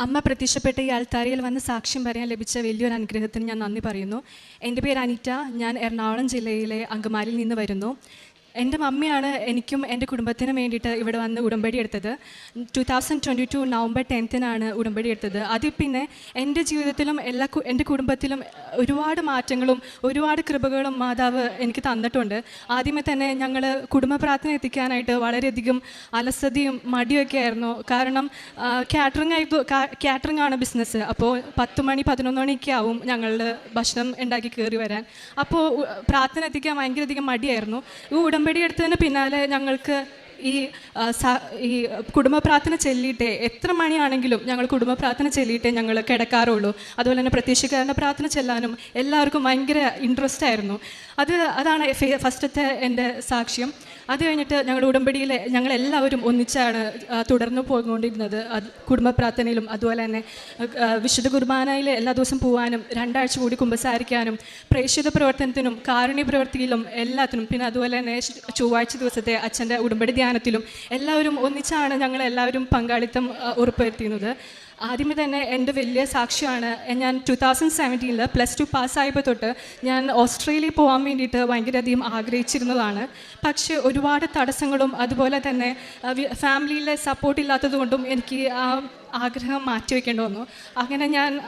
അമ്മ പ്രത്യക്ഷപ്പെട്ട ഈ ആൾത്താരയിൽ വന്ന് സാക്ഷ്യം പറയാൻ ലഭിച്ച വലിയൊരു അനുഗ്രഹത്തിന് ഞാൻ നന്ദി പറയുന്നു. എന്റെ പേര് അനിറ്റ. ഞാൻ എറണാകുളം ജില്ലയിലെ അങ്കമാലിയിൽ നിന്ന് വരുന്നു. എന്റെ മമ്മിയാണ് എനിക്കും എന്റെ കുടുംബത്തിനും വേണ്ടിയിട്ട് ഇവിടെ വന്ന് ഉടമ്പടി എടുത്തത്. Two thousand twenty two November ടെൻത്തിനാണ് ഉടമ്പടി എടുത്തത്. അതിൽ പിന്നെ എന്റെ ജീവിതത്തിലും എല്ലാ എന്റെ കുടുംബത്തിലും ഒരുപാട് മാറ്റങ്ങളും ഒരുപാട് കൃപകളും മാതാവ് എനിക്ക് തന്നിട്ടുണ്ട്. ആദ്യമേ തന്നെ ഞങ്ങൾ കുടുംബ പ്രാർത്ഥന എത്തിക്കാനായിട്ട് വളരെയധികം അലസതയും മടിയൊക്കെ ആയിരുന്നു. കാരണം കാറ്ററിംഗ് ആയി കാറ്ററിംഗ് ആണ് ബിസിനസ് അപ്പോൾ പത്ത് മണി പതിനൊന്ന് മണിയൊക്കെ ആവും ഞങ്ങളുടെ ഭക്ഷണം ഉണ്ടാക്കി കയറി വരാൻ. അപ്പോൾ പ്രാർത്ഥന എത്തിക്കാൻ ഭയങ്കരധികം മടിയായിരുന്നു. ഈ ഉടമ്പടി എടുത്തതിന് പിന്നാലെ ഞങ്ങൾക്ക് ഈ ഈ കുടുംബ പ്രാർത്ഥന ചെല്ലിയിട്ടേ എത്ര മണിയാണെങ്കിലും ഞങ്ങൾ കുടുംബ പ്രാർത്ഥന ചെല്ലിയിട്ടേ ഞങ്ങൾ കിടക്കാറുള്ളൂ. അതുപോലെ തന്നെ പ്രത്യക്ഷക്കാരന്റെ പ്രാർത്ഥന ചെല്ലാനും എല്ലാവർക്കും ഭയങ്കര ഇൻട്രസ്റ്റ് ആയിരുന്നു. അത് അതാണ് ഫസ്റ്റത്തെ എന്റെ സാക്ഷ്യം. അത് കഴിഞ്ഞിട്ട് ഞങ്ങളുടെ ഉടമ്പടിയിൽ ഞങ്ങൾ എല്ലാവരും ഒന്നിച്ചാണ് തുടർന്നു പോയിക്കൊണ്ടിരുന്നത്. കുടുംബ പ്രാർത്ഥനയിലും അതുപോലെ തന്നെ വിശുദ്ധ കുർബാനയിൽ എല്ലാ ദിവസം പോകാനും രണ്ടാഴ്ച കൂടി കുമ്പസാരിക്കാനും പ്രേക്ഷിത പ്രവർത്തനത്തിനും കാരുണ്യ പ്രവർത്തിയിലും എല്ലാത്തിനും പിന്നെ അതുപോലെ തന്നെ ചൊവ്വാഴ്ച ദിവസത്തെ അച്ഛന്റെ ഉടമ്പടി ധ്യാനത്തിലും എല്ലാവരും ഒന്നിച്ചാണ് ഞങ്ങൾ എല്ലാവരും പങ്കാളിത്തം ഉറപ്പുവരുത്തിയിരുന്നത്. ആദ്യമേ തന്നെ എന്റെ വലിയ സാക്ഷ്യമാണ്. ഞാൻ ടു തൗസൻഡ് സെവന്റീനിൽ പ്ലസ് ടു പാസ്സായപ്പോൾ തൊട്ട് ഞാൻ ഓസ്ട്രേലിയ പോകാൻ വേണ്ടിയിട്ട് ഭയങ്കരധികം ആഗ്രഹിച്ചിരുന്നതാണ്. പക്ഷേ ഒരുപാട് തടസ്സങ്ങളും അതുപോലെ തന്നെ ഫാമിലിയിലെ സപ്പോർട്ട് ഇല്ലാത്തതുകൊണ്ടും എനിക്ക് ആ ആഗ്രഹം മാറ്റിവെക്കേണ്ടി വന്നു. അങ്ങനെ ഞാൻ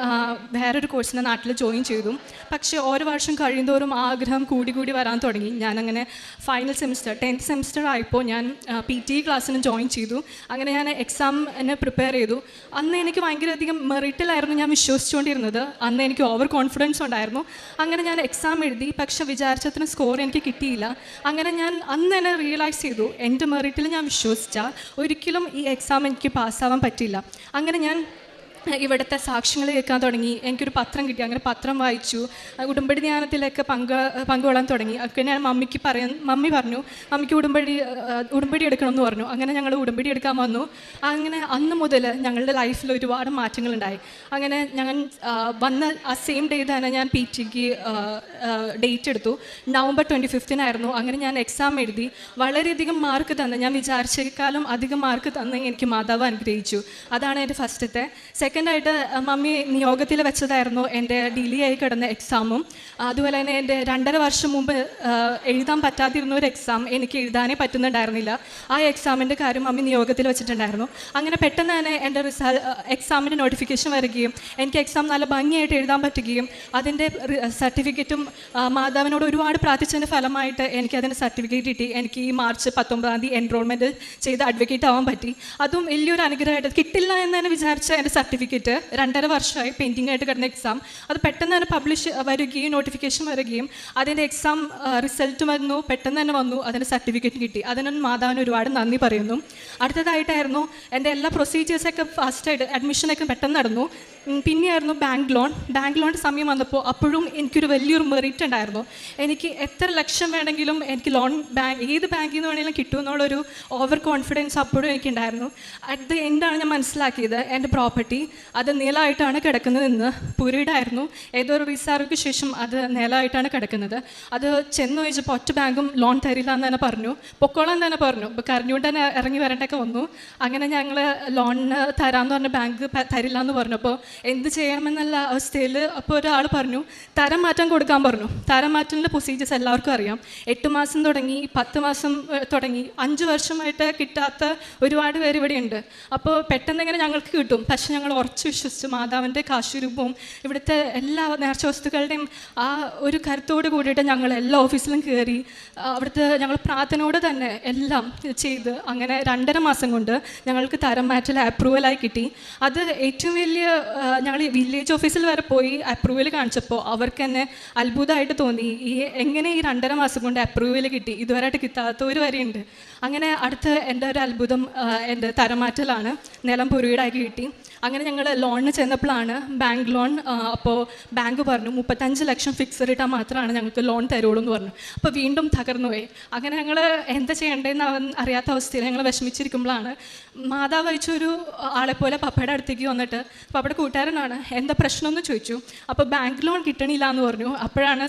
വേറൊരു കോഴ്സിന്റെ നാട്ടിൽ ജോയിൻ ചെയ്തു. പക്ഷേ ഓരോ വർഷം കഴിയുന്തോറും ആഗ്രഹം കൂടി കൂടി വരാൻ തുടങ്ങി. ഞാനങ്ങനെ ഫൈനൽ സെമിസ്റ്റർ ടെൻത്ത് സെമിസ്റ്റർ ആയപ്പോൾ ഞാൻ പി ടി ക്ലാസ്സിന് ജോയിൻ ചെയ്തു. അങ്ങനെ ഞാൻ എക്സാമിനെ പ്രിപ്പയർ ചെയ്തു. അന്ന് എനിക്ക് ഭയങ്കരധികം മെറിറ്റിലായിരുന്നു ഞാൻ വിശ്വസിച്ചുകൊണ്ടിരുന്നത്. അന്ന് എനിക്ക് ഓവർ കോൺഫിഡൻസ് ഉണ്ടായിരുന്നു. അങ്ങനെ ഞാൻ എക്സാം എഴുതി. പക്ഷേ വിചാരിച്ചതിന് സ്കോർ എനിക്ക് കിട്ടിയില്ല. അങ്ങനെ ഞാൻ അന്ന് തന്നെ റിയലൈസ് ചെയ്തു. എന്റെ മെറിറ്റിൽ ഞാൻ വിശ്വസിച്ചാൽ ഒരിക്കലും ഈ എക്സാം എനിക്ക് പാസ്സാവാൻ പറ്റില്ല അങ്ങനെ ഞാൻ ഇവിടുത്തെ സാക്ഷ്യങ്ങൾ കേൾക്കാൻ തുടങ്ങി. എനിക്കൊരു പത്രം കിട്ടി. അങ്ങനെ പത്രം വായിച്ചു. ഉടുമ്പടി ധ്യാനത്തിലൊക്കെ പങ്ക് പങ്കുകൊള്ളാൻ തുടങ്ങി. ഒക്കെ ഞാൻ മമ്മിക്ക് പറയാൻ മമ്മി പറഞ്ഞു മമ്മിക്ക് ഉടുമ്പടി ഉടുമ്പടി എടുക്കണമെന്ന് പറഞ്ഞു. അങ്ങനെ ഞങ്ങൾ ഉടുമ്പടി എടുക്കാൻ വന്നു. അങ്ങനെ അന്ന് മുതൽ ഞങ്ങളുടെ ലൈഫിൽ ഒരുപാട് മാറ്റങ്ങളുണ്ടായി. അങ്ങനെ ആ, വന്ന ആ സെയിം ഡേ തന്നെ ഞാൻ പി ടിക്ക് ഡേറ്റ് എടുത്തു. നവംബർ ട്വന്റി ഫിഫ്തിനായിരുന്നു അങ്ങനെ ഞാൻ എക്സാം എഴുതി. വളരെയധികം മാർക്ക് തന്നെ. ഞാൻ വിചാരിച്ചേക്കാളും അധികം മാർക്ക് തന്ന് എനിക്ക് മാതാവ് അനുഗ്രഹിച്ചു. അതാണ് എന്റെ ഫസ്റ്റത്തെ സെക്കൻഡായിട്ട് മമ്മി നിയോഗത്തിൽ വെച്ചതായിരുന്നു എന്റെ ഡിലേ ആയി കിടന്ന എക്സാമും അതുപോലെ തന്നെ എന്റെ രണ്ടര വർഷം മുമ്പ് എഴുതാൻ പറ്റാതിരുന്ന ഒരു എക്സാം എനിക്ക് എഴുതാനേ പറ്റുന്നുണ്ടായിരുന്നില്ല. ആ എക്സാമിന്റെ കാര്യം മമ്മി നിയോഗത്തിൽ വെച്ചിട്ടുണ്ടായിരുന്നു. അങ്ങനെ പെട്ടെന്ന് തന്നെ എന്റെ റിസൾ എക്സാമിന്റെ നോട്ടിഫിക്കേഷൻ വരികയും എനിക്ക് എക്സാം നല്ല ഭംഗിയായിട്ട് എഴുതാൻ പറ്റുകയും അതിന്റെ സർട്ടിഫിക്കറ്റും മാതാവിനോട് ഒരുപാട് പ്രാർത്ഥിച്ചതിന്റെ ഫലമായിട്ട് എനിക്ക് അതിന്റെ സർട്ടിഫിക്കറ്റ് കിട്ടി. എനിക്ക് ഈ മാർച്ച് പത്തൊമ്പതാം തീയതി എൻറോൾമെന്റ് ചെയ്ത് അഡ്വക്കേറ്റ് ആവാൻ പറ്റി. അതും വലിയൊരു അനുഗ്രഹമായിട്ട് കിട്ടില്ല എന്ന് തന്നെ വിചാരിച്ച എന്റെ സർട്ടിഫിക്കറ്റ് രണ്ടര വർഷമായി പെയിന്റിംഗ് ആയിട്ട് കിടന്ന എക്സാം അത് പെട്ടെന്ന് തന്നെ പബ്ലിഷ് വരികയും നോട്ടിഫിക്കേഷൻ വരികയും അതിന്റെ എക്സാം റിസൾട്ട് വന്നു പെട്ടെന്ന് തന്നെ വന്നു അതിന്റെ സർട്ടിഫിക്കറ്റ് കിട്ടി. അതിനൊന്ന് മാതാവിന് ഒരുപാട് നന്ദി പറയുന്നു. അടുത്തതായിട്ടായിരുന്നു എന്റെ എല്ലാ പ്രൊസീജിയേഴ്സൊക്കെ ഫാസ്റ്റായിട്ട് അഡ്മിഷനൊക്കെ പെട്ടെന്ന് നടന്നു. പിന്നെ പിന്നെയായിരുന്നു ബാങ്ക് ലോൺ ബാങ്ക് ലോണിന്റെ സമയം വന്നപ്പോൾ അപ്പോഴും എനിക്കൊരു വലിയൊരു മെറിറ്റ് ഉണ്ടായിരുന്നു. എനിക്ക് എത്ര ലക്ഷം വേണമെങ്കിലും എനിക്ക് ലോൺ ബാങ്ക് ഏത് ബാങ്കിൽ നിന്ന് വേണമെങ്കിലും കിട്ടുമെന്നുള്ളൊരു ഓവർ കോൺഫിഡൻസ് അപ്പോഴും എനിക്കുണ്ടായിരുന്നു. അറ്റ് ദ എൻഡാണ് ഞാൻ മനസ്സിലാക്കിയത് എന്റെ പ്രോപ്പർട്ടി അത് നിലമായിട്ടാണ് കിടക്കുന്നതെന്ന് പുരീടായിരുന്നു ഏതോ ഒരു റീസാർക്ക് ശേഷം അത് നിലമായിട്ടാണ് കിടക്കുന്നത്. അത് ചെന്ന് ചോദിച്ചപ്പോൾ ഒറ്റ ബാങ്കും ലോൺ തരില്ല എന്ന് തന്നെ പറഞ്ഞു. പൊക്കോളം തന്നെ പറഞ്ഞു. ഇപ്പോൾ കരഞ്ഞുകൊണ്ട് തന്നെ ഇറങ്ങി വരേണ്ടൊക്കെ വന്നു. അങ്ങനെ ഞങ്ങൾ ലോണിന് തരാമെന്ന് പറഞ്ഞ ബാങ്ക് തരില്ല എന്ന് പറഞ്ഞപ്പോൾ എന്ത് ചെയ്യണമെന്നുള്ള അവസ്ഥയിൽ അപ്പോൾ ഒരാൾ പറഞ്ഞു തരം മാറ്റം കൊടുക്കാൻ പറഞ്ഞു. തരം മാറ്റലിന്റെ പ്രൊസീജിയേഴ്സ് എല്ലാവർക്കും അറിയാം. എട്ട് മാസം തുടങ്ങി പത്ത് മാസം തുടങ്ങി അഞ്ച് വർഷമായിട്ട് കിട്ടാത്ത ഒരുപാട് പേര് ഇവിടെയുണ്ട്. അപ്പോൾ പെട്ടെന്ന് ഇങ്ങനെ ഞങ്ങൾക്ക് കിട്ടും? പക്ഷെ ഞങ്ങൾ ഉറച്ചു വിശ്വസിച്ചു മാതാവിന്റെ കാശുരൂപവും ഇവിടുത്തെ എല്ലാ നേർച്ച വസ്തുക്കളുടെയും ആ ഒരു കരുത്തോട് കൂടിയിട്ട് ഞങ്ങൾ എല്ലാ ഓഫീസിലും കയറി അവിടുത്തെ ഞങ്ങൾ പ്രാർത്ഥനയോട് തന്നെ എല്ലാം ചെയ്ത് അങ്ങനെ രണ്ടര മാസം കൊണ്ട് ഞങ്ങൾക്ക് തരം മാറ്റൽ അപ്രൂവലായി കിട്ടി. അത് ഏറ്റവും വലിയ ഞങ്ങൾ വില്ലേജ് ഓഫീസിൽ വരെ പോയി അപ്രൂവൽ കാണിച്ചപ്പോൾ അവർക്ക് തന്നെ അത്ഭുതമായിട്ട് തോന്നി. ഈ എങ്ങനെ ഈ രണ്ടര മാസം കൊണ്ട് അപ്രൂവൽ കിട്ടി? ഇതുവരെയായിട്ട് കിട്ടാത്തവർ വരെയുണ്ട്. അങ്ങനെ അടുത്ത എന്റെ ഒരു അത്ഭുതം എന്റെ തരമാറ്റലാണ് നിലം പുരുവീടാക്കി കിട്ടി. അങ്ങനെ ഞങ്ങൾ ലോണിന് ചെന്നപ്പോഴാണ് ബാങ്ക് ലോൺ അപ്പോൾ ബാങ്ക് പറഞ്ഞു മുപ്പത്തഞ്ച് ലക്ഷം ഫിക്സഡ് ഇട്ടാൽ മാത്രമാണ് ഞങ്ങൾക്ക് ലോൺ തരുള്ളൂ എന്ന് പറഞ്ഞു. അപ്പോൾ വീണ്ടും തകർന്നു പോയി. അങ്ങനെ ഞങ്ങൾ എന്താ ചെയ്യേണ്ടതെന്ന് അറിയാത്ത അവസ്ഥയിൽ ഞങ്ങൾ വിഷമിച്ചിരിക്കുമ്പോഴാണ് മാതാവ് അയച്ചൊരു ആളെപ്പോലെ പോലെ പപ്പയുടെ അടുത്തേക്ക് വന്നിട്ട് പപ്പയുടെ കൂട്ടുകാരനാണ് എന്താ പ്രശ്നമെന്ന് ചോദിച്ചു? അപ്പോൾ ബാങ്ക് ലോൺ കിട്ടണില്ല എന്ന് പറഞ്ഞു. അപ്പോഴാണ്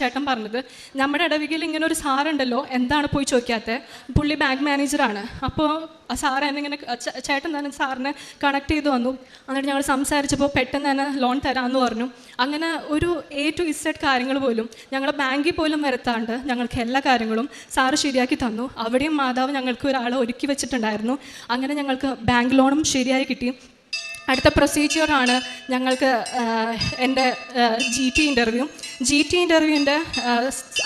ചേട്ടൻ പറഞ്ഞത് നമ്മുടെ ഇടവികയിൽ ഇങ്ങനെ ഒരു സാറുണ്ടല്ലോ എന്താണ് പോയി ചോദിക്കാത്തത് പുള്ളി ബാങ്ക് മാനേജറാണ് അപ്പോൾ ആ സാറ് എന്നെ ഇങ്ങനെ ചേട്ടൻ തന്നെ സാറിനെ കണക്ട് ചെയ്ത് വന്നു. വന്നു എന്നിട്ട് ഞങ്ങൾ സംസാരിച്ചപ്പോൾ പെട്ടെന്ന് തന്നെ ലോൺ തരാമെന്ന് പറഞ്ഞു. അങ്ങനെ ഒരു എ ടു ഇസഡ് കാര്യങ്ങൾ പോലും ഞങ്ങൾ ബാങ്കിൽ പോലും വരുത്താണ്ട് ഞങ്ങൾക്ക് എല്ലാ കാര്യങ്ങളും സാറ് ശരിയാക്കി തന്നു. അവിടെയും മാതാവ് ഞങ്ങൾക്ക് ഒരാളെ ഒരുക്കി വെച്ചിട്ടുണ്ടായിരുന്നു. അങ്ങനെ ഞങ്ങൾക്ക് ബാങ്ക് ലോണും ശരിയായി കിട്ടി. അടുത്ത പ്രൊസീജിയറാണ് ഞങ്ങൾക്ക് എന്റെ G T interview G T ഇന്റർവ്യൂവിന്റെ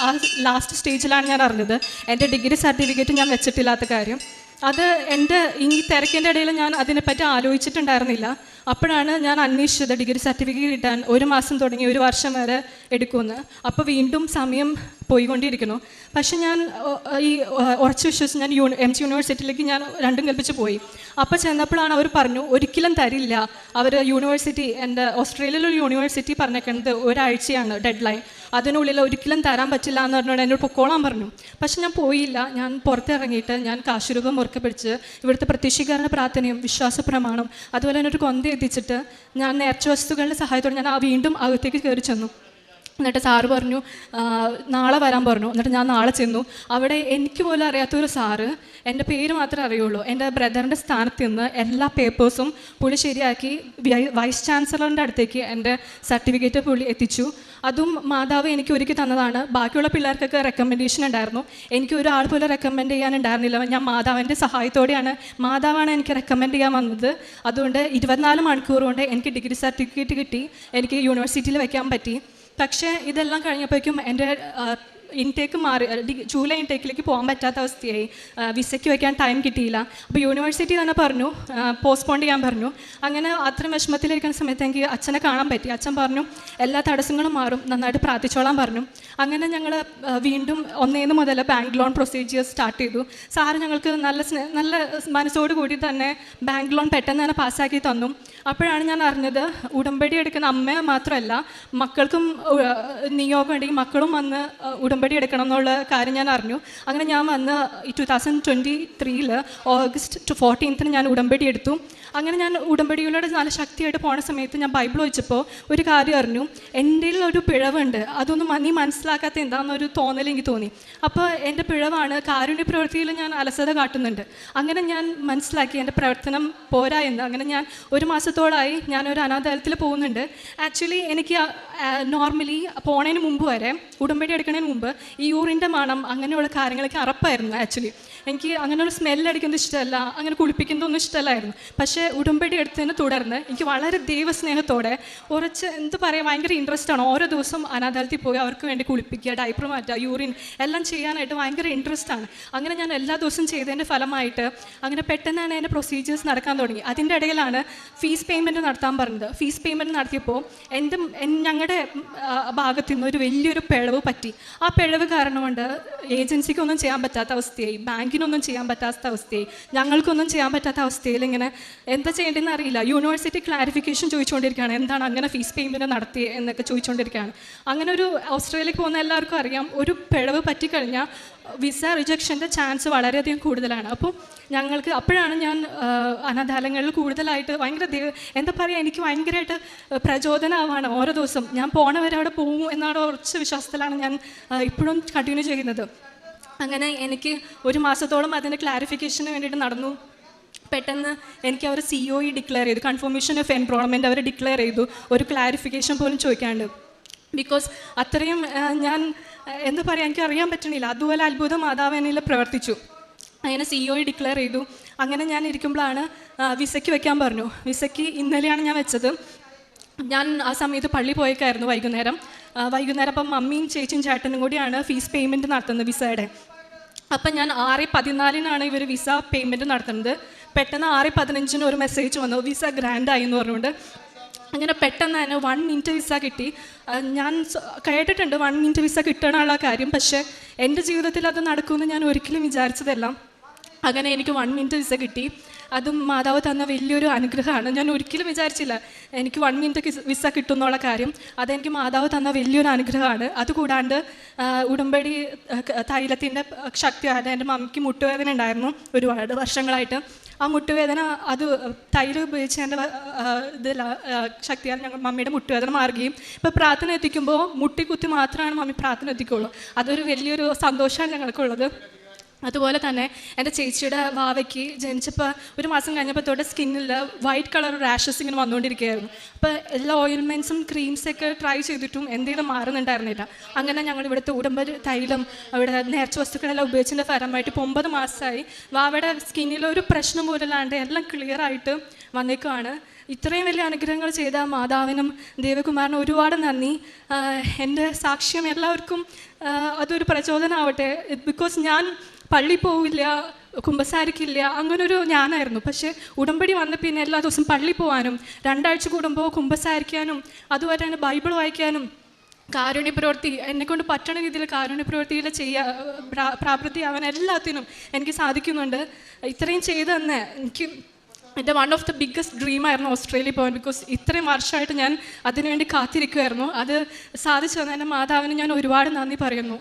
ആ ലാസ്റ്റ് സ്റ്റേജിലാണ് ഞാൻ അറിഞ്ഞത്. എന്റെ ഡിഗ്രി സർട്ടിഫിക്കറ്റ് ഞാൻ വെച്ചിട്ടില്ലാത്ത കാര്യം. അത് എന്റെ ഈ തിരക്കിന്റെ ഇടയിൽ ഞാൻ അതിനെപ്പറ്റി ആലോചിച്ചിട്ടുണ്ടായിരുന്നില്ല. അപ്പോഴാണ് ഞാൻ അന്വേഷിച്ചത്. ഡിഗ്രി സർട്ടിഫിക്കറ്റ് കിട്ടാൻ ഒരു മാസം തുടങ്ങി ഒരു വർഷം വരെ എടുക്കുമെന്ന്. അപ്പോൾ വീണ്ടും സമയം പോയിക്കൊണ്ടിരിക്കുന്നു. പക്ഷെ ഞാൻ ഈ ഉറച്ചു വിശ്വസിച്ച് ഞാൻ യൂണി എം ജി യൂണിവേഴ്സിറ്റിയിലേക്ക് ഞാൻ രണ്ടും കൽപ്പിച്ച് പോയി. അപ്പോൾ ചെന്നപ്പോഴാണ് അവർ പറഞ്ഞു ഒരിക്കലും തരില്ല. അവർ യൂണിവേഴ്സിറ്റി എന്റെ ഓസ്ട്രേലിയയിലൊരു യൂണിവേഴ്സിറ്റി പറഞ്ഞേക്കുന്നത് ഒരാഴ്ചയാണ് ഡെഡ് ലൈൻ അതിനുള്ളിൽ ഒരിക്കലും തരാൻ പറ്റില്ല എന്ന് പറഞ്ഞുകൊണ്ട് എന്നോട് പൊക്കോളാൻ പറഞ്ഞു. പക്ഷെ ഞാൻ പോയില്ല. ഞാൻ പുറത്തിറങ്ങിയിട്ട് ഞാൻ കാശുരൂപം മുറുക്കെ പിടിച്ച് ഇവിടുത്തെ പ്രത്യക്ഷീകരണ പ്രാർത്ഥനയും വിശ്വാസ പ്രമാണം അതുപോലെ തന്നെ ഒരു കൊന്ത എത്തിച്ചിട്ട് ഞാൻ നേർച്ച വസ്തുക്കളുടെ സഹായത്തോടെ ഞാൻ ആ വീണ്ടും അകത്തേക്ക് കയറി ചെന്നു. എന്നിട്ട് സാറ് പറഞ്ഞു നാളെ വരാൻ പറഞ്ഞു. എന്നിട്ട് ഞാൻ നാളെ ചെന്നു. അവിടെ എനിക്ക് പോലും അറിയാത്തൊരു സാറ് എന്റെ പേര് മാത്രമേ അറിയുള്ളൂ. എന്റെ ബ്രദറിന്റെ സ്ഥാനത്ത് നിന്ന് എല്ലാ പേപ്പേഴ്സും പുള്ളി ശരിയാക്കി വൈസ് ചാൻസലറിന്റെ അടുത്തേക്ക് എന്റെ സർട്ടിഫിക്കറ്റ് പുള്ളി എത്തിച്ചു. അതും മാതാവ് എനിക്ക് ഒരുക്കി തന്നതാണ്. ബാക്കിയുള്ള പിള്ളേർക്കൊക്കെ റെക്കമെൻഡേഷൻ ഉണ്ടായിരുന്നു. എനിക്ക് ഒരാൾ പോലും റെക്കമെൻഡ് ചെയ്യാനുണ്ടായിരുന്നില്ല ഞാൻ മാതാവിന്റെ സഹായത്തോടെയാണ് മാതാവാണ് എനിക്ക് റെക്കമെൻഡ് ചെയ്യാൻ വന്നത്. അതുകൊണ്ട് ഇരുപത്തിനാല് മണിക്കൂർ കൊണ്ട് എനിക്ക് ഡിഗ്രി സർട്ടിഫിക്കറ്റ് കിട്ടി. എനിക്ക് യൂണിവേഴ്സിറ്റിയിൽ വയ്ക്കാൻ പറ്റി. പക്ഷേ ഇതെല്ലാം കഴിഞ്ഞപ്പോഴേക്കും എന്റെ ഇൻടേക്ക് മാറി ജൂലൈ ഇൻടേക്കിലേക്ക് പോകാൻ പറ്റാത്ത അവസ്ഥയായി. വിസയ്ക്ക് വയ്ക്കാൻ ടൈം കിട്ടിയില്ല. അപ്പോൾ യൂണിവേഴ്സിറ്റി തന്നെ പറഞ്ഞു പോസ്റ്റ്പോൺ ചെയ്യാൻ പറഞ്ഞു. അങ്ങനെ അത്രയും വിഷമത്തിലിരിക്കുന്ന സമയത്ത് എനിക്ക് അച്ഛനെ കാണാൻ പറ്റി. അച്ഛൻ പറഞ്ഞു എല്ലാ തടസ്സങ്ങളും മാറും. നന്നായിട്ട് പ്രാർത്ഥിച്ചോളാൻ പറഞ്ഞു. അങ്ങനെ ഞങ്ങൾ വീണ്ടും ഒന്നേന്ന് മുതൽ ബാങ്ക് ലോൺ പ്രൊസീജിയേഴ്സ് സ്റ്റാർട്ട് ചെയ്തു. സാറ് ഞങ്ങൾക്ക് നല്ല നല്ല മനസ്സോട് കൂടി തന്നെ ബാങ്ക് ലോൺ പെട്ടെന്ന് തന്നെ പാസ്സാക്കി തന്നു. അപ്പോഴാണ് ഞാൻ അറിഞ്ഞത് ഉടമ്പടി എടുക്കുന്ന അമ്മ മാത്രമല്ല മക്കൾക്കും നിയോഗം ഉണ്ടെങ്കിൽ മക്കളും വന്ന് ഉടമ്പടി എടുക്കണം എന്നുള്ള കാര്യം ഞാൻ അറിഞ്ഞു. അങ്ങനെ ഞാൻ വന്ന് ടു തൗസൻഡ് ട്വന്റി ത്രീയിൽ ഓഗസ്റ്റ് ടു ഫോർട്ടീൻത്തിന് ഞാൻ ഉടമ്പടി എടുത്തു. അങ്ങനെ ഞാൻ ഉടമ്പടിയിലൂടെ നല്ല ശക്തിയായിട്ട് പോണ സമയത്ത് ഞാൻ ബൈബിൾ വെച്ചപ്പോൾ ഒരു കാര്യം അറിഞ്ഞു. എന്റെ ഒരു പിഴവുണ്ട്. അതൊന്നും നീ മനസ്സിലാക്കാത്ത എന്താണെന്നൊരു തോന്നൽ എനിക്ക് തോന്നി. അപ്പോൾ എന്റെ പിഴവാണ് കാരുണ്യ പ്രവൃത്തിയിൽ ഞാൻ അലസത കാട്ടുന്നുണ്ട്. അങ്ങനെ ഞാൻ മനസ്സിലാക്കി എന്റെ പ്രവർത്തനം പോരാ എന്ന്. അങ്ങനെ ഞാൻ ഒരു മാസത്തോളായി ഞാൻ ഞാനൊരു അനാഥാലയത്തിൽ പോകുന്നുണ്ട്. ആക്ച്വലി എനിക്ക് നോർമലി പോണതിന് മുമ്പ് വരെ ഉടമ്പടി എടുക്കുന്നതിന് മുമ്പ് ഈ യൂറിന്റെ മണം അങ്ങനെയുള്ള കാര്യങ്ങളൊക്കെ അറപ്പായിരുന്നു ആക്ച്വലി എനിക്ക് അങ്ങനെയുള്ള സ്മെല്ലടിക്കുന്നത് ഇഷ്ടമല്ല അങ്ങനെ കുളിപ്പിക്കുന്നതൊന്നും ഇഷ്ടമല്ലായിരുന്നു. പക്ഷേ ഉടമ്പടി എടുത്തതിനെ തുടർന്ന് എനിക്ക് വളരെ ദൈവസ്നേഹത്തോടെ കുറച്ച് എന്ത് പറയുക ഭയങ്കര ഇൻട്രസ്റ്റ് ആണ്. ഓരോ ദിവസം അനാഥാലയത്തിൽ പോയി അവർക്ക് വേണ്ടി കുളിപ്പിക്കുക ഡൈപ്പർ മാറ്റുക യൂറിൻ എല്ലാം ചെയ്യാനായിട്ട് ഭയങ്കര ഇൻട്രസ്റ്റ് ആണ്. അങ്ങനെ ഞാൻ എല്ലാ ദിവസവും ചെയ്തതിന്റെ ഫലമായിട്ട് അങ്ങനെ പെട്ടെന്നാണ് എന്റെ പ്രൊസീജിയേഴ്സ് നടക്കാൻ തുടങ്ങി. അതിന്റെ ഇടയിലാണ് ഫീസ് പേയ്മെന്റ് നടത്താൻ പറഞ്ഞത്. ഫീസ് പേയ്മെന്റ് നടത്തിയപ്പോൾ എന്റെ ഞങ്ങളുടെ ഭാഗത്തു നിന്ന് ഒരു വലിയൊരു പിഴവ് പറ്റി. ആ പിഴവ് കാരണം കൊണ്ട് ഏജൻസിക്കൊന്നും ചെയ്യാൻ പറ്റാത്ത അവസ്ഥയായി. ബാങ്കിനൊന്നും ചെയ്യാൻ പറ്റാത്ത അവസ്ഥയായി. ഞങ്ങൾക്കൊന്നും ചെയ്യാൻ പറ്റാത്ത അവസ്ഥയിൽ ഇങ്ങനെ എന്താ ചെയ്യേണ്ടതെന്ന് അറിയില്ല. യൂണിവേഴ്സിറ്റി ക്ലാരിഫിക്കേഷൻ ചോദിച്ചുകൊണ്ടിരിക്കുകയാണ് എന്താണ് അങ്ങനെ ഫീസ് പേയ്മെന്റ് നടത്തി എന്നൊക്കെ ചോദിച്ചുകൊണ്ടിരിക്കുകയാണ് അങ്ങനെ ഒരു ഓസ്ട്രേലിയക്ക് പോകുന്ന എല്ലാവർക്കും അറിയാം. ഒരു പിഴവ് പറ്റിക്കഴിഞ്ഞാൽ വിസ റിജക്ഷന്റെ ചാൻസ് വളരെയധികം കൂടുതലാണ്. അപ്പോൾ ഞങ്ങൾക്ക് അപ്പോഴാണ് ഞാൻ അനാഥാലയങ്ങളിൽ കൂടുതലായിട്ട് ഭയങ്കര എന്താ പറയുക എനിക്ക് ഭയങ്കരമായിട്ട് പ്രചോദനമാണ് ഓരോ ദിവസം. ഞാൻ പോണവരെ അവിടെ പോകും എന്നാണ് ഉറച്ച വിശ്വാസത്തിലാണ് ഞാൻ ഇപ്പോഴും കണ്ടിന്യൂ ചെയ്യുന്നത്. അങ്ങനെ എനിക്ക് ഒരു മാസത്തോളം അതിന്റെ ക്ലാരിഫിക്കേഷന് വേണ്ടിയിട്ട് നടന്നു. പെട്ടെന്ന് എനിക്ക് അവർ സി ഒ ഇ ഡിക്ലെയർ ചെയ്തു. കൺഫർമേഷൻ ഓഫ് എൻറോൾമെന്റ് അവർ ഡിക്ലെയർ ചെയ്തു. ഒരു ക്ലാരിഫിക്കേഷൻ പോലും ചോദിക്കാണ്ട്. ബിക്കോസ് അത്രയും ഞാൻ എന്താ പറയുക എനിക്ക് അറിയാൻ പറ്റണില്ല. അതുപോലെ അത്ഭുത മാതാവ് എന്നിൽ പ്രവർത്തിച്ചു. അങ്ങനെ സി ഒ ഡിക്ലെയർ ചെയ്തു. അങ്ങനെ ഞാൻ ഇരിക്കുമ്പോഴാണ് വിസയ്ക്ക് വെക്കാൻ പറഞ്ഞു. വിസയ്ക്ക് ഇന്നലെയാണ് ഞാൻ വെച്ചത്. ഞാൻ ആ സമയത്ത് പള്ളി പോയേക്കായിരുന്നു വൈകുന്നേരം. വൈകുന്നേരം അപ്പം മമ്മിയും ചേച്ചിയും ചേട്ടനും കൂടിയാണ് ഫീസ് പേയ്മെന്റ് നടത്തുന്നത് വിസയുടെ. അപ്പം ഞാൻ ആറ് പതിനാലിനാണ് ഇവർ വിസ പേയ്മെന്റ് നടത്തുന്നത്. പെട്ടെന്ന് ആറ് പതിനഞ്ചിന് ഒരു മെസ്സേജ് വന്നു. വിസ ഗ്രാൻഡ് ആയി എന്ന് പറഞ്ഞുകൊണ്ട്. അങ്ങനെ പെട്ടെന്ന് തന്നെ വൺ മിനിറ്റ് വിസ കിട്ടി. ഞാൻ കേട്ടിട്ടുണ്ട് വൺ മിനിറ്റ് വിസ കിട്ടണമുള്ള കാര്യം. പക്ഷേ എന്റെ ജീവിതത്തിൽ അത് നടക്കുമെന്ന് ഞാൻ ഒരിക്കലും വിചാരിച്ചതല്ല. അങ്ങനെ എനിക്ക് വൺ മിനിറ്റ് വിസ കിട്ടി. അതും മാതാവ് തന്ന വലിയൊരു അനുഗ്രഹമാണ്. ഞാൻ ഒരിക്കലും വിചാരിച്ചില്ല എനിക്ക് വൺ മിനിറ്റ് വിസ കിട്ടും എന്നുള്ള കാര്യം. അതെനിക്ക് മാതാവ് തന്ന വലിയൊരു അനുഗ്രഹമാണ്. അതുകൂടാണ്ട് ഉടുമ്പടി തൈലത്തിന്റെ ശക്തിയാണ്. എന്റെ മമ്മിക്ക് മുട്ടുവേദന ഉണ്ടായിരുന്നു ഒരുപാട് വർഷങ്ങളായിട്ട്. ആ മുട്ടുവേദന അത് തൈര് ഉപയോഗിച്ച് എന്റെ ഇതിൽ ശക്തിയാൽ ഞങ്ങൾ മമ്മിയുടെ മുട്ടുവേദന മാറുകയും. ഇപ്പോൾ പ്രാർത്ഥന എത്തിക്കുമ്പോൾ മുട്ടിക്കുത്തി മാത്രമാണ് മമ്മി പ്രാർത്ഥന എത്തിക്കുള്ളൂ അതൊരു വലിയൊരു സന്തോഷമാണ് ഞങ്ങൾക്കുള്ളത്. അതുപോലെ തന്നെ എന്റെ ചേച്ചിയുടെ വാവയ്ക്ക് ജനിച്ചപ്പോൾ ഒരു മാസം കഴിഞ്ഞപ്പോൾ തൊട്ട് സ്കിന്നിൽ വൈറ്റ് കളർ റാഷസ് ഇങ്ങനെ വന്നുകൊണ്ടിരിക്കുകയായിരുന്നു. അപ്പോൾ എല്ലാ ഓയിൽമെൻസും ക്രീംസൊക്കെ ട്രൈ ചെയ്തിട്ടും എന്തെങ്കിലും മാറുന്നുണ്ടായിരുന്നില്ല അങ്ങനെ ഞങ്ങൾ ഇവിടുത്തെ ഉടമ്പര് തൈലം അവിടെ നേർച്ച വസ്തുക്കളെല്ലാം ഉപയോഗിച്ചതിന്റെ ഫലമായിട്ട് ഇപ്പോൾ ഒമ്പത് മാസമായി വാവയുടെ സ്കിന്നിൽ ഒരു പ്രശ്നം പോലില്ലാണ്ട് എല്ലാം ക്ലിയർ ആയിട്ട് വന്നേക്കുവാണ്. ഇത്രയും വലിയ അനുഗ്രഹങ്ങൾ ചെയ്ത മാതാവിനും ദേവകുമാറിനും ഒരുപാട് നന്ദി. എന്റെ സാക്ഷ്യം എല്ലാവർക്കും അതൊരു പ്രചോദനമാവട്ടെ ബിക്കോസ് ഞാൻ പള്ളി പോവില്ല കുമ്പസാരിക്കില്ല അങ്ങനൊരു ഞാനായിരുന്നു. പക്ഷേ ഉടമ്പടി വന്ന പിന്നെ എല്ലാ ദിവസവും പള്ളി പോകാനും രണ്ടാഴ്ച കൂടുമ്പോൾ കുമ്പസാരിക്കാനും അതുപോലെ തന്നെ ബൈബിൾ വായിക്കാനും കാരുണ്യ പ്രവൃത്തി എന്നെക്കൊണ്ട് പറ്റണ രീതിയിൽ കാരുണ്യ പ്രവൃത്തിയിൽ ചെയ്യാ പ്രാ- പ്രാപ്തിയാവാൻ എല്ലാത്തിനും എനിക്ക് സാധിക്കുന്നുണ്ട്. ഇത്രയും ചെയ്തു തന്നെ എനിക്ക് എന്റെ വൺ ഓഫ് ദ ബിഗ്ഗസ്റ്റ് ഡ്രീമായിരുന്നു ഓസ്ട്രേലിയ പോകാൻ ബിക്കോസ് ഇത്രയും വർഷമായിട്ട് ഞാൻ അതിനുവേണ്ടി കാത്തിരിക്കുമായിരുന്നു അത് സാധിച്ചു തന്നെ മാതാവിന് ഞാൻ ഒരുപാട് നന്ദി പറയുന്നു.